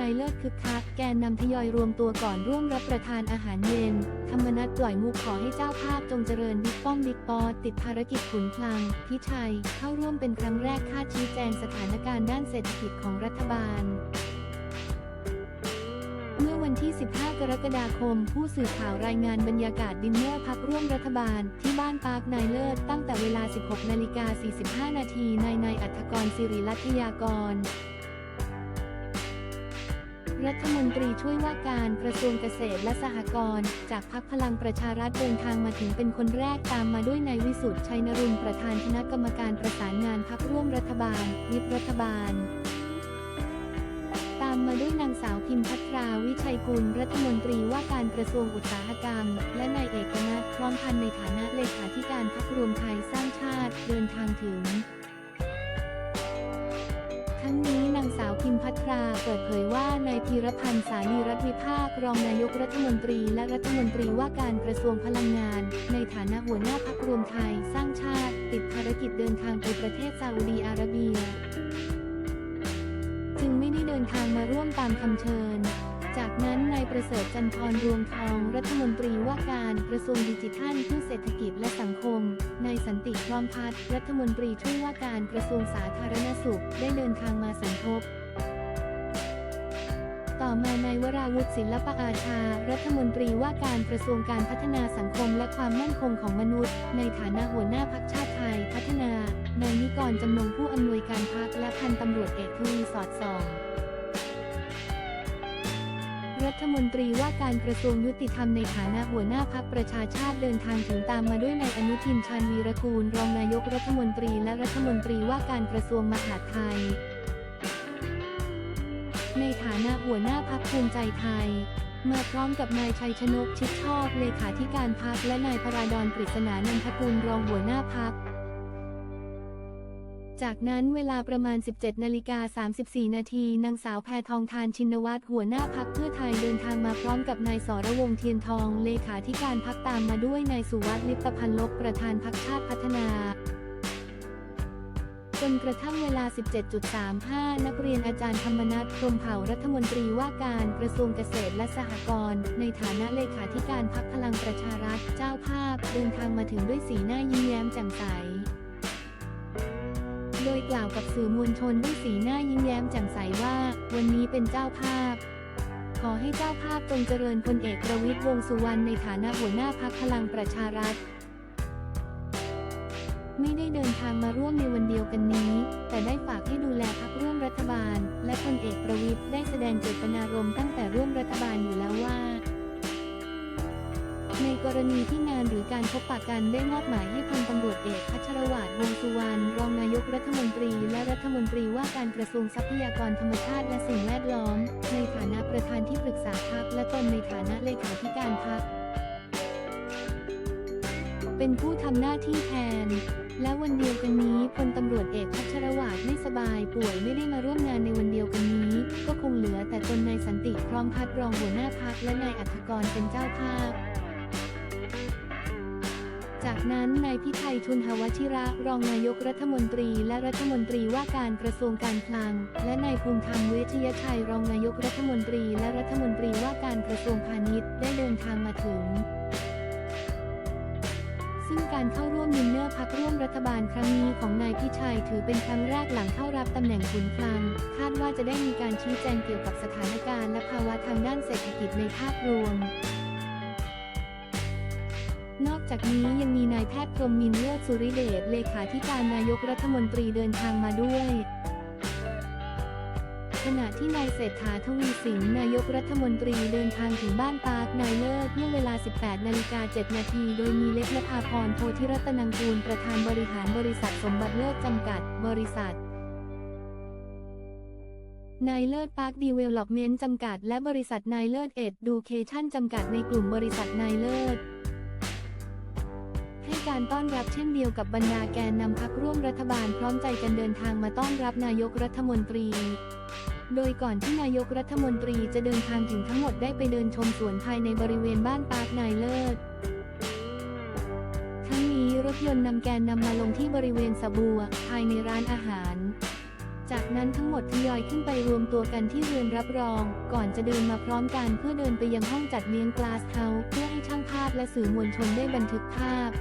นายเลิศคึกคัก แกนนำทยอยรวมตัวก่อนร่วมรับประทานอาหารเย็น ธรรมนัตปล่อยมุกขอให้เจ้าภาพจงเจริญบิ๊กป้อมบิ๊กปอติดภารกิจขุนคลัง พิชัย เข้าร่วมเป็นครั้งแรกคาดชี้แจงสถานการณ์ด้านเศรษฐกิจของรัฐบาลเมื่อวันที่ 15 กรกฎาคม ผู้สื่อข่าวรายงานบรรยากาศดินเนอร์พักร่วมรัฐบาล ที่บ้านปาร์คนายเลิศตั้งแต่เวลา 16 นาฬิกา 45 นาทีนายนายอัธกรสิริรัตยากร รัฐมนตรีช่วยว่าการกระทรวงเกษตรและสหกรณ์จากพักพลังประชารัฐเดินทางมาถึงเป็นคนแรกตามมาด้วยนายวิสุทธิ์ชัยนรุนประธานคณะกรรมการประสานงานพักร่วมรัฐบาลวิปรัฐบาลตามมาด้วยนางสาวพิมพัทราวิชัยกุลรัฐมนตรีว่าการกระทรวงอุตสาหกรรม และนายเอกนัทพร้อมพันในฐานะเลขาธิการพักรวมไทยสร้างชาติเดินทางถึง ทั้งนี้ พิมพัทรา เปิดเผยว่านายพีรพันธ์สาลีรัฐวิภาค รองนายกรัฐมนตรีและรัฐมนตรีว่าการกระทรวงพลังงาน ในฐานะหัวหน้าพักรวมไทย สร้างชาติ ติดภารกิจเดินทางไปประเทศซาอุดีอาระเบีย จึงไม่ได้เดินทางมาร่วมตามคำเชิญ ประเสริฐจันทร์รวงทอง รัฐมนตรีว่าการกระทรวงดิจิทัลเพื่อเศรษฐกิจและสังคม นายสันติพร้อมพัฒน์รัฐมนตรีช่วยว่าการกระทรวงสาธารณสุข ได้เดินทางมาสมทบต่อมานายวราวุฒิศิลปอาชา รัฐมนตรีว่าการกระทรวงการพัฒนาสังคมและความมั่นคงของมนุษย์ ในฐานะหัวหน้าพักชาติไทยพัฒนานายนิกรจำนงผู้อำนวยการพักและพันตำรวจเอกทวีสอดส่อง รัฐมนตรีว่าการกระทรวงยุติธรรมในฐานะหัวหน้าพักประชาชาติเดินทางถึงตามมาด้วยนายอนุทินชาญวีรกูล รองนายกรัฐมนตรีและรัฐมนตรีว่าการกระทรวงมหาดไทย ในฐานะหัวหน้าพักภูมิใจไทย มาพร้อมกับนายชัยชนกชิดชอบเลขาธิการพักและนายพราดอนปริศนานันทกุลรองหัวหน้าพัก จากนั้นเวลาประมาณ 17นาฬิกา34 นาทีนางสาวแพทองทานชินวัตรหัวหน้าพักเพื่อไทยเดินทางมาพร้อมกับนายสรวงศ์เทียนทอง เลขาธิการพักตามมาด้วยนายสุวัสดิ์ลิปตพันลบประธานพักชาติพัฒนาจนกระทั่งเวลา 17.35 นักเรียนอาจารย์ธรรมนัฐพรมเผ่ารัฐมนตรีว่าการกระทรวงเกษตรและสหกรณ์ในฐานะเลขาธิการพักพลังประชารัฐเจ้าภาพ เดินทางมาถึงด้วยสีหน้ายิ้มแย้มแจ่มใส โดยกล่าวกับสื่อมวลชนด้วยสีหน้ายิ้มแย้มแจ่มใสว่า วันนี้เป็นเจ้าภาพ ขอให้เจ้าภาพจงเจริญพลเอกประวิตรวงสุวรรณในฐานะหัวหน้าพักพลังประชารัฐไม่ได้เดินทางมาร่วมในวันเดียวกันนี้ แต่ได้ฝากให้ดูแลพักร่วมรัฐบาล และพลเอกประวิตรได้แสดงเจตนารมณ์ตั้งแต่ร่วมรัฐบาลอยู่แล้วว่า กรณีที่งานหรือการพบปะกันได้มอบหมายให้พลตำรวจเอกพัชรวาดวงสุวรรณรองนายกรัฐมนตรี และรัฐมนตรีว่าการกระทรวงทรัพยากรธรรมชาติและสิ่งแวดล้อม ในฐานะประธานที่ปรึกษาพักและตนในฐานะเลขาธิการพักเป็นผู้ทำหน้าที่แทน และวันเดียวกันนี้พลตำรวจเอกพัชรวาดไม่สบายป่วยไม่ได้มาร่วมงานในวันเดียวกันนี้ ก็คงเหลือแต่ตนนายสันติพร้อมพัดรองหัวหน้าพักและนายอัธกรเป็นเจ้าภาพ จากนั้นนายพิไทยทุนหวชิระ รองนายกรัฐมนตรี และรัฐมนตรีว่าการกระทรวงการคลัง และนายภูมิธรรมเวชยชัย รองนายกรัฐมนตรี และรัฐมนตรีว่าการกระทรวงพาณิชย์ ได้เดินทางมาถึง ซึ่งการเข้าร่วมดินเนอร์พักร่วมรัฐบาลครั้งนี้ของนายพิชัยถือเป็นครั้งแรกหลังเข้ารับตำแหน่งขุนคลัง คาดว่าจะได้มีการชี้แจงเกี่ยวกับสถานการณ์และภาวะทางด้านเศรษฐกิจในภาพรวม นอกจากนี้ยังมีนายแพทย์พรมมินทร์เลิศสุริเดชเลขาธิการนายกรัฐมนตรีเดินทางมาด้วย ขณะที่นายเศรษฐาทวีสินนายกรัฐมนตรีเดินทางถึงบ้านปาร์คนายเลิศเมื่อเวลา 18นาฬิกา7นาทีโดยมีเล็กนภาพรโพธิรัตนังกูลประธานบริหารบริษัทสมบัติเลิศจำกัด บริษัทนายเลิศพาร์คดีเวลลอปเมนต์จำกัด และบริษัทนายเลิศเอ็ดดูเคชั่นจำกัดในกลุ่มบริษัทนายเลิศ การต้อนรับเช่นเดียวกับบรรดาแกนนำพักร่วมรัฐบาลพร้อมใจกันเดินทางมาต้อนรับนายกรัฐมนตรี โดยก่อนที่นายกรัฐมนตรีจะเดินทางถึงทั้งหมดได้ไปเดินชมสวนภายในบริเวณบ้านปาร์คนายเลิศทั้งนี้รถยนต์นำแกนนำมาลงที่บริเวณสบัวภายในร้านอาหารจากนั้นทั้งหมดทยอยขึ้นไปรวมตัวกันที่เรือนรับรอง ก่อนจะเดินมาพร้อมกันเพื่อเดินไปยังห้องจัดเลี้ยงกลาสเฮาส์เพื่อให้ช่างภาพและสื่อมวลชนได้บันทึกภาพ